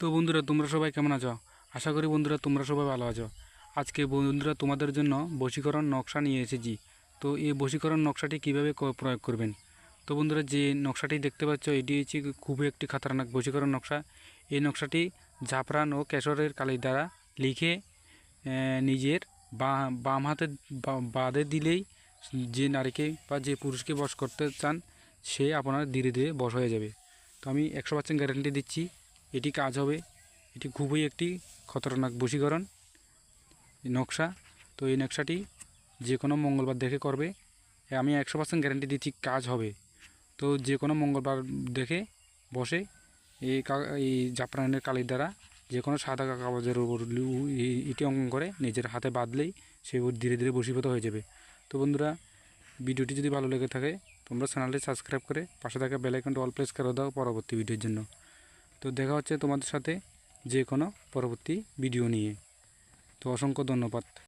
তো বন্ধুরা, তোমরা সবাই কেমন আছো? আশা করি বন্ধুরা তোমরা সবাই ভালো আছো। আজকে বন্ধুরা তোমাদের জন্য বশীকরণ নকশা নিয়ে এসেছি। তো এই বশীকরণ নকশাটি কীভাবে প্রয়োগ করবেন? তো বন্ধুরা, যে নকশাটি দেখতে পাচ্ছ, এটি হচ্ছে খুবই একটি খাতারনাক বশীকরণ নকশা। এই নকশাটি জাফরান ও কেশরের কালি দ্বারা লিখে নিজের বাম হাতে বাদে দিলেই যে নারীকে বা যে পুরুষকে বশ করতে চান, সে আপনার ধীরে ধীরে বশ হয়ে যাবে। তো আমি একশো পার্সেন্ট গ্যারান্টি দিচ্ছি। এটি কাজ হবে। এটি খুবই একটি খতরনাক বশীকরণ নকশা। তো এই নকশাটি যে কোনো মঙ্গলবার দেখে করবে। আমি একশো পার্সেন্ট গ্যারান্টি দিচ্ছি কাজ হবে। তো যে কোনো মঙ্গলবার দেখে বসে এই এই জাফরানের কালির দ্বারা যে কোনো সাদা কাগজের উপর এটি অঙ্কন করে নিজের হাতে বাঁধলেই সে ধীরে ধীরে বশীভূত হয়ে যাবে। তো বন্ধুরা, ভিডিওটি যদি ভালো লেগে থাকে, তোমরা চ্যানেলটি সাবস্ক্রাইব করে পাশে থাকা বেল আইকনটা অল প্রেস করে দাও পরবর্তী ভিডিওর জন্য। তো দেখা হচ্ছে তোমাদের সাথে যে কোনো পরবর্তী ভিডিও নিয়ে। তো অসংখ্য ধন্যবাদ।